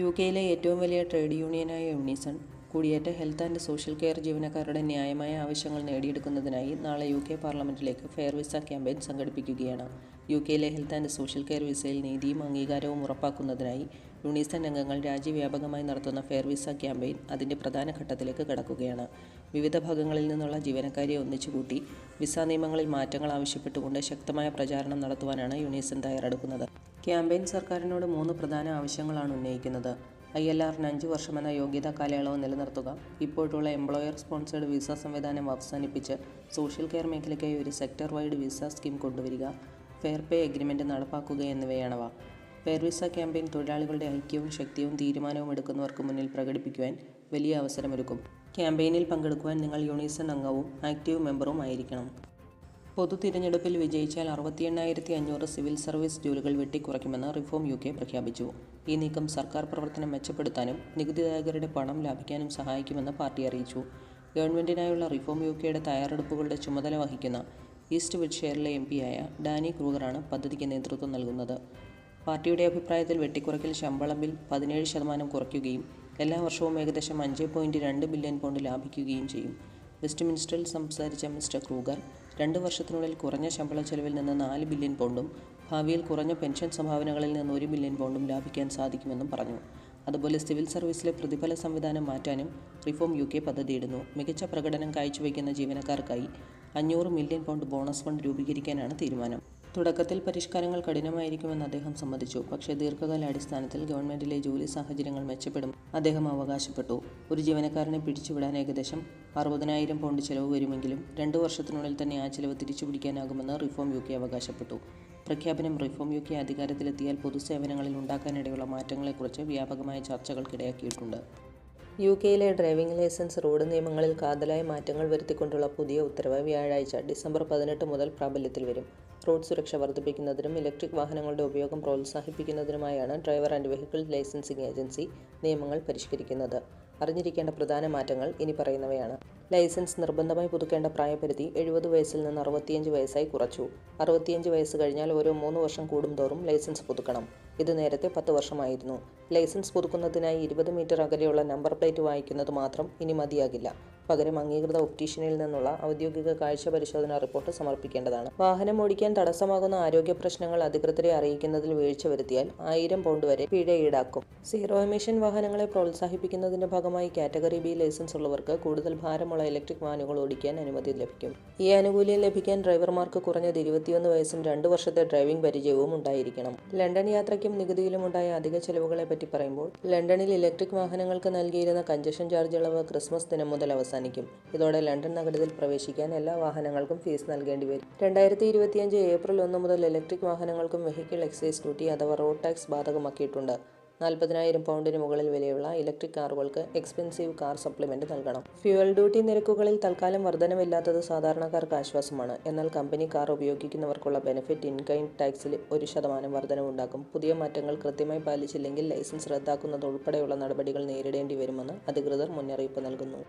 U കെയിലെ ഏറ്റവും വലിയ ട്രേഡ് യൂണിയനായ യൂണിസൺ കുടിയേറ്റ ഹെൽത്ത് ആൻഡ് സോഷ്യൽ കെയർ ജീവനക്കാരുടെ ന്യായമായ ആവശ്യങ്ങൾ നേടിയെടുക്കുന്നതിനായി നാളെ യു കെ പാർലമെന്റിലേക്ക് ഫെയർ വിസ ക്യാമ്പയിൻ സംഘടിപ്പിക്കുകയാണ്. യു കെയിലെ ഹെൽത്ത് ആൻഡ് സോഷ്യൽ കെയർ വിസയിൽ നീതിയും അംഗീകാരവും ഉറപ്പാക്കുന്നതിനായി യൂണിസൺ അംഗങ്ങൾ രാജ്യവ്യാപകമായി നടത്തുന്ന ഫെയർ വിസ ക്യാമ്പയിൻ അതിന്റെ പ്രധാന ഘട്ടത്തിലേക്ക് കടക്കുകയാണ്. വിവിധ ഭാഗങ്ങളിൽ നിന്നുള്ള ജീവനക്കാരെ ഒന്നിച്ചുകൂട്ടി വിസ നിയമങ്ങളിൽ മാറ്റങ്ങൾ ആവശ്യപ്പെട്ടുകൊണ്ട് ശക്തമായ പ്രചാരണം നടത്തുവാനാണ് യൂണിസൺ തയ്യാറെടുക്കുന്നത്. ക്യാമ്പയിൻ സർക്കാരിനോട് മൂന്ന് പ്രധാന ആവശ്യങ്ങളാണ് ഉന്നയിക്കുന്നത്. ഐ എൽ ആറിന് അഞ്ച് വർഷമെന്ന യോഗ്യതാ കാലയളവ് നിലനിർത്തുക ഇപ്പോഴുള്ള എംപ്ലോയർ സ്പോൺസേഡ് വിസ സംവിധാനം അവസാനിപ്പിച്ച് സോഷ്യൽ കെയർ മേഖലയ്ക്കായി ഒരു സെക്ടർ വൈഡ് വിസ സ്കീം കൊണ്ടുവരിക ഫെയർ പേ എഗ്രിമെന്റ് നടപ്പാക്കുക എന്നിവയാണവ. ഫെയർ വിസ ക്യാമ്പയിൻ തൊഴിലാളികളുടെ ഐക്യവും ശക്തിയും തീരുമാനവും എടുക്കുന്നവർക്ക് മുന്നിൽ പ്രകടിപ്പിക്കുവാൻ വലിയ അവസരമൊരുക്കും. ക്യാമ്പയിനിൽ പങ്കെടുക്കുവാൻ നിങ്ങൾ യൂണിസൺ അംഗവും ആക്റ്റീവ് മെമ്പറും ആയിരിക്കണം. പൊതു തിരഞ്ഞെടുപ്പിൽ വിജയിച്ചാൽ അറുപത്തി എണ്ണായിരത്തി അഞ്ഞൂറ് സിവിൽ സർവീസ് ജോലികൾ വെട്ടിക്കുറയ്ക്കുമെന്ന് റിഫോം യു കെ പ്രഖ്യാപിച്ചു. ഈ നീക്കം സർക്കാർ പ്രവർത്തനം മെച്ചപ്പെടുത്താനും നികുതിദായകരുടെ പണം ലാഭിക്കാനും സഹായിക്കുമെന്ന് പാർട്ടി അറിയിച്ചു. ഗവൺമെന്റിനായുള്ള റിഫോം യു കെയുടെ തയ്യാറെടുപ്പുകളുടെ ചുമതല വഹിക്കുന്ന ഈസ്റ്റ് വിഡ്ഷെയറിലെ എം പിയായ ഡാനി ക്രൂഗറാണ് പദ്ധതിക്ക് നേതൃത്വം നൽകുന്നത്. പാർട്ടിയുടെ അഭിപ്രായത്തിൽ വെട്ടിക്കുറയ്ക്കൽ ശമ്പളം ബിൽ പതിനേഴ് ശതമാനം കുറയ്ക്കുകയും എല്ലാ വർഷവും ഏകദേശം അഞ്ച് പോയിന്റ് രണ്ട് ബില്യൺ പൗണ്ട് ലാഭിക്കുകയും ചെയ്യും. വെസ്റ്റ് മിനിസ്റ്ററിൽ സംസാരിച്ച മിസ്റ്റർ ക്രൂഗർ രണ്ട് വർഷത്തിനുള്ളിൽ കുറഞ്ഞ ശമ്പള ചെലവിൽ നിന്ന് നാല് ബില്യൺ പൗണ്ടും ഭാവിയിൽ കുറഞ്ഞ പെൻഷൻ സംഭാവനകളിൽ നിന്ന് ഒരു ബില്യൺ പൗണ്ടും ലാഭിക്കാൻ സാധിക്കുമെന്നും പറഞ്ഞു. അതുപോലെ സിവിൽ സർവീസിലെ പ്രതിഫല സംവിധാനം മാറ്റാനും റിഫോം യു കെ പദ്ധതിയിടുന്നു. മികച്ച പ്രകടനം കാഴ്ചവെക്കുന്ന ജീവനക്കാർക്കായി അഞ്ഞൂറ് മില്യൺ പൗണ്ട് ബോണസ് ഫണ്ട് രൂപീകരിക്കാനാണ് തീരുമാനം. തുടക്കത്തിൽ പരിഷ്കാരങ്ങൾ കഠിനമായിരിക്കുമെന്ന് അദ്ദേഹം സമ്മതിച്ചു. പക്ഷേ ദീർഘകാലാടിസ്ഥാനത്തിൽ ഗവൺമെന്റിലെ ജോലി സാഹചര്യങ്ങൾ മെച്ചപ്പെടും. അദ്ദേഹം അവകാശപ്പെട്ടു. ഒരു ജീവനക്കാരനെ പിടിച്ചുവിടാൻ ഏകദേശം അറുപതിനായിരം പൗണ്ട് ചെലവ് വരുമെങ്കിലും രണ്ടു വർഷത്തിനുള്ളിൽ തന്നെ ആ ചെലവ് തിരിച്ചുപിടിക്കാനാകുമെന്ന് റിഫോം യു കെ അവകാശപ്പെട്ടു. പ്രഖ്യാപനം റിഫോം യു കെ അധികാരത്തിലെത്തിയാൽ പൊതുസേവനങ്ങളിൽ ഉണ്ടാക്കാനിടയുള്ള മാറ്റങ്ങളെക്കുറിച്ച് വ്യാപകമായ ചർച്ചകൾക്കിടയാക്കിയിട്ടുണ്ട്. യു കെയിലെ ഡ്രൈവിംഗ് ലൈസൻസ് റോഡ് നിയമങ്ങളിൽ കാതലായ മാറ്റങ്ങൾ വരുത്തിക്കൊണ്ടുള്ള പുതിയ ഉത്തരവ് വ്യാഴാഴ്ച ഡിസംബർ പതിനെട്ട് മുതൽ പ്രാബല്യത്തിൽ വരും. റോഡ് സുരക്ഷ വർദ്ധിപ്പിക്കുന്നതിനും ഇലക്ട്രിക് വാഹനങ്ങളുടെ ഉപയോഗം പ്രോത്സാഹിപ്പിക്കുന്നതിനുമായാണ് driver and vehicle licensing agency നിയമങ്ങൾ പരിഷ്കരിക്കുന്നത്. അറിഞ്ഞിരിക്കേണ്ട പ്രധാന മാറ്റങ്ങൾ ഇനി പറയുന്നവയാണ്. ലൈസൻസ് നിർബന്ധമായി പുതുക്കേണ്ട പ്രായപരിധി എഴുപത് വയസ്സിൽ നിന്ന് അറുപത്തിയഞ്ച് വയസ്സായി കുറച്ചു. അറുപത്തിയഞ്ച് വയസ്സ് കഴിഞ്ഞാൽ ഓരോ മൂന്ന് വർഷം കൂടുന്തോറും ലൈസൻസ് പുതുക്കണം. ഇത് നേരത്തെ പത്ത് വർഷമായിരുന്നു. ലൈസൻസ് പുതുക്കുന്നതിനായി ഇരുപത് മീറ്റർ അകലെയുള്ള നമ്പർ പ്ലേറ്റ് വായിക്കുന്നത് മാത്രം ഇനി മതിയാകില്ല. പകരം അംഗീകൃത ഒപ്റ്റീഷ്യനിൽ നിന്നുള്ള ഔദ്യോഗിക കാഴ്ച പരിശോധനാ റിപ്പോർട്ട് സമർപ്പിക്കേണ്ടതാണ്. വാഹനം ഓടിക്കാൻ തടസ്സമാകുന്ന ആരോഗ്യ പ്രശ്നങ്ങൾ അധികൃതരെ അറിയിക്കുന്നതിൽ വീഴ്ച വരുത്തിയാൽ ആയിരം പൗണ്ട് വരെ പിഴ ഈടാക്കും. സീറോ എമിഷൻ വാഹനങ്ങളെ പ്രോത്സാഹിപ്പിക്കുന്നതിന്റെ ഭാഗമായി കാറ്റഗറി ബി ലൈസൻസ് ഉള്ളവർക്ക് കൂടുതൽ ഭാരമുള്ള ഇലക്ട്രിക് വാഹനങ്ങൾ ഓടിക്കാൻ അനുമതി ലഭിക്കും. ഈ ആനുകൂല്യം ലഭിക്കാൻ ഡ്രൈവർമാർക്ക് കുറഞ്ഞത് ഇരുപത്തിയൊന്ന് വയസ്സും രണ്ട് വർഷത്തെ ഡ്രൈവിംഗ് പരിചയവും ഉണ്ടായിരിക്കണം. ലണ്ടൻ യാത്രയ്ക്കും നികുതിയിലും ഉണ്ടായ അധിക ചെലവുകളെ പറ്റി പറയുമ്പോൾ ലണ്ടനിൽ ഇലക്ട്രിക് വാഹനങ്ങൾക്ക് നൽകിയിരുന്ന കഞ്ചഷൻ ചാർജ് ഇളവ് ക്രിസ്മസ് ദിനം മുതൽ അവസാനിക്കും. ഇതോടെ ലണ്ടൻ നഗരത്തിൽ പ്രവേശിക്കാൻ എല്ലാ വാഹനങ്ങൾക്കും ഫീസ് നൽകേണ്ടി വരും. രണ്ടായിരത്തി ഇരുപത്തിയഞ്ച് ഏപ്രിൽ ഒന്ന് മുതൽ ഇലക്ട്രിക് വാഹനങ്ങൾക്കും വെഹിക്കിൾ എക്സൈസ് ഡ്യൂട്ടി അഥവാ റോഡ് ടാക്സ് ബാധകമാക്കിയിട്ടുണ്ട്. നാൽപ്പതിനായിരം പൗണ്ടിന് മുകളിൽ വിലയുള്ള ഇലക്ട്രിക് കാറുകൾക്ക് എക്സ്പെൻസീവ് കാർ സപ്ലിമെന്റ് നൽകണം. ഫ്യൂവൽ ഡ്യൂട്ടി നിരക്കുകളിൽ തൽക്കാലം വർധനമില്ലാത്തത് സാധാരണക്കാർക്ക് ആശ്വാസമാണ്. എന്നാൽ കമ്പനി കാർ ഉപയോഗിക്കുന്നവർക്കുള്ള ബെനിഫിറ്റ് ഇൻകൈൻ ടാക്സിൽ ഒരു ശതമാനം വർധനവുണ്ടാക്കും. പുതിയ മാറ്റങ്ങൾ കൃത്യമായി പാലിച്ചില്ലെങ്കിൽ ലൈസൻസ് റദ്ദാക്കുന്നത് ഉൾപ്പെടെയുള്ള നടപടികൾ നേരിടേണ്ടി വരുമെന്ന് അധികൃതർ മുന്നറിയിപ്പ് നൽകുന്നു.